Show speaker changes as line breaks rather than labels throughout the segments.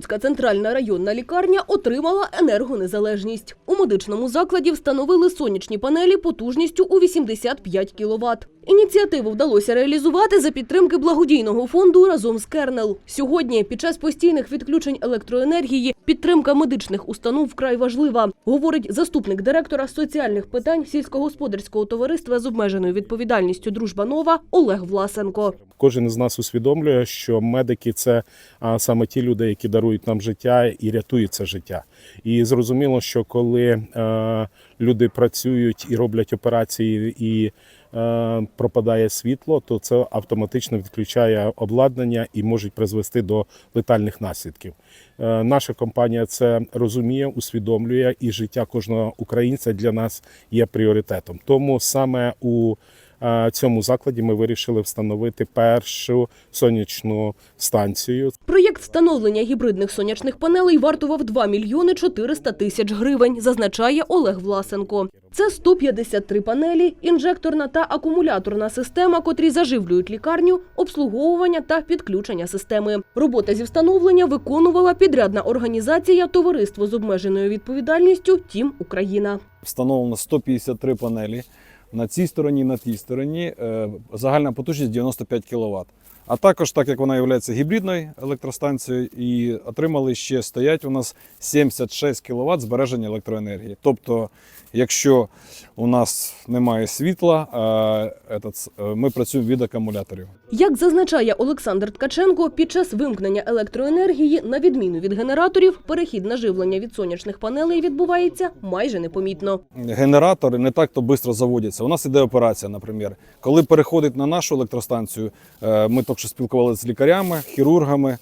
Прилуцька центральна районна лікарня отримала енергонезалежність. У медичному закладі встановили сонячні панелі потужністю у 85 кВт. Ініціативу вдалося реалізувати за підтримки благодійного фонду разом з Кернел. Сьогодні, під час постійних відключень електроенергії, підтримка медичних установ вкрай важлива, говорить заступник директора соціальних питань сільськогосподарського товариства з обмеженою відповідальністю Дружба Нова Олег Власенко.
Кожен з нас усвідомлює, що медики це саме ті люди, які дарують нам життя і рятують це життя. І зрозуміло, що коли е, люди працюють і роблять операції і пропадає світло, то це автоматично відключає обладнання і може призвести до летальних наслідків. Е, наша компанія це розуміє, усвідомлює, і життя кожного українця для нас є пріоритетом. Тому саме у е, цьому закладі ми вирішили встановити першу сонячну станцію.
Проєкт встановлення гібридних сонячних панелей вартував 2 мільйони 400 тисяч гривень, зазначає Олег Власенко. Це 153 панелі, інжекторна та акумуляторна система, котрі заживлюють лікарню, обслуговування та підключення системи. Робота зі встановлення виконувала підрядна організація Товариство з обмеженою відповідальністю Тім Україна.
Встановлено 153 панелі. На цій стороні, на тій стороні е, загальна потужність 95 кВт. А також, так як вона є гібридною електростанцією, і отримали ще стоять у нас 76 кВт збереження електроенергії. Тобто, якщо у нас немає світла, е, е, ми працюємо від акумуляторів.
Як зазначає Олександр Ткаченко, під час вимкнення електроенергії, на відміну від генераторів, перехід на живлення від сонячних панелей відбувається майже непомітно.
генератори не так то швидко заводяться. У нас іде операція, наприклад. Коли переходить на нашу електростанцію, е, ми тільки що спілкувалися з лікарями, хірургами,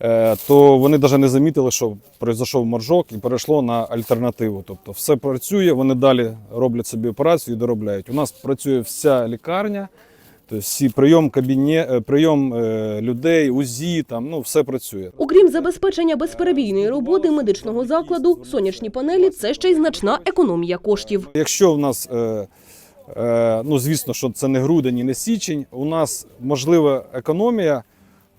е, то вони навіть не замітили, що пройшов моржок і перейшло на альтернативу. Тобто все працює, вони далі роблять собі операцію і доробляють. У нас працює вся лікарня. Тобто всі прийом кабінет, прийом е, людей, УЗІ, там ну все працює.
Окрім забезпечення безперебійної роботи медичного закладу, сонячні панелі це ще й значна економія коштів.
Якщо в нас, е, е, ну звісно, що це не грудень і не січень, у нас можлива економія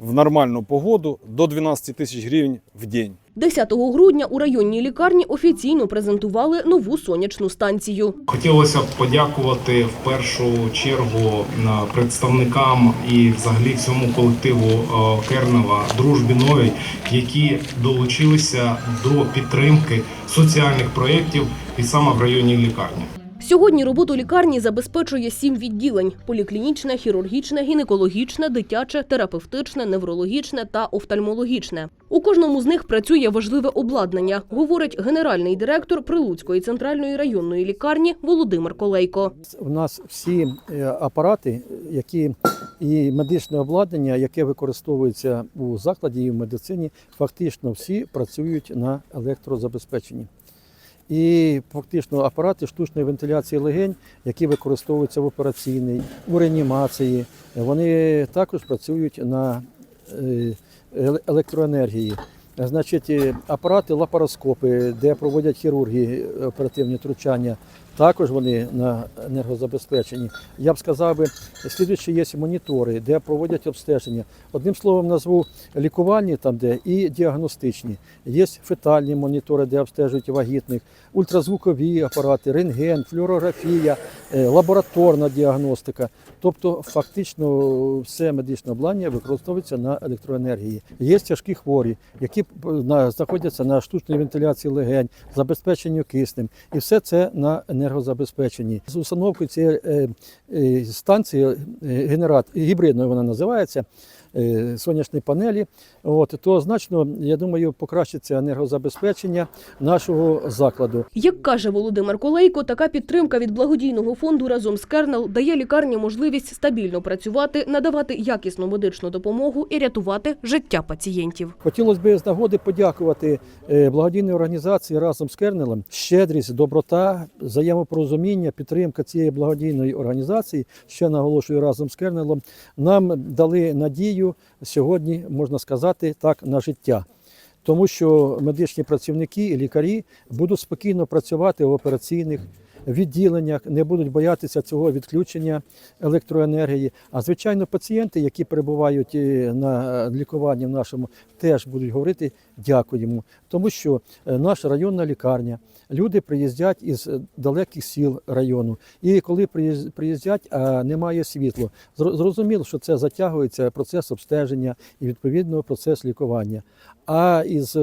в нормальну погоду до 12 тисяч гривень в день.
10 грудня у районній лікарні офіційно презентували нову сонячну станцію.
Хотілося б подякувати в першу чергу е, представникам і взагалі всьому колективу е, Кернева дружбі новій, які долучилися до підтримки соціальних проєктів і саме в районній лікарні.
Сьогодні роботу лікарні забезпечує сім відділень: поліклінічне, хірургічне, гінекологічне, дитяче, терапевтичне, неврологічне та офтальмологічне. У кожному з них працює важливе обладнання, говорить генеральний директор Прилуцької центральної районної лікарні Володимир Колейко.
У нас всі е, апарати, які і медичне обладнання, яке використовується у закладі і в медицині, фактично всі працюють на електрозабезпеченні. І фактично апарати штучної вентиляції легень, які використовуються в операційній, у реанімації, вони також працюють на е, електроенергії. Значить, е, апарати лапароскопи, де проводять хірурги е, оперативні втручання, також вони на енергозабезпеченні. Я б сказав би, є монітори, де проводять обстеження. Одним словом, назву лікувальні там, де і діагностичні. Є фетальні монітори, де обстежують вагітних, ультразвукові апарати, рентген, флюорографія, е, лабораторна діагностика. Тобто, фактично, все медичне обладнання використовується на електроенергії. Є тяжкі хворі, які е, знаходяться на штучній вентиляції легень, забезпеченню киснем, і все це на енергозабезпеченні. З установкою цієї е, е, станції генератор генерат гібридною вона називається. Е, Сонячні панелі, от то значно, я думаю, покращиться енергозабезпечення нашого закладу.
Як каже Володимир Колейко, така підтримка від благодійного фонду разом з Кернел дає лікарні можливість стабільно працювати, надавати якісну медичну допомогу і рятувати життя пацієнтів.
Хотілося б з нагоди подякувати е, благодійній організації разом з Кернелем. Щедрість, доброта, взаємопорозуміння, підтримка цієї благодійної організації, ще наголошую разом з Кернелом, нам дали надію сьогодні, можна сказати, так, на життя. Тому що медичні працівники і лікарі будуть спокійно працювати в операційних, відділеннях, не будуть боятися цього відключення електроенергії. А звичайно, пацієнти, які перебувають е, на лікуванні в нашому, теж будуть говорити дякуємо, тому що е, наша районна лікарня, люди приїздять із е, далеких сіл району. І коли приїздять, а немає світла, зрозуміло, що це затягується процес обстеження і відповідно процес лікування. А із е,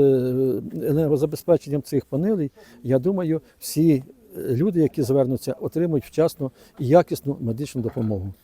енергозабезпеченням цих панелей, я думаю, всі е, люди, які звернуться, отримують вчасну і якісну медичну допомогу.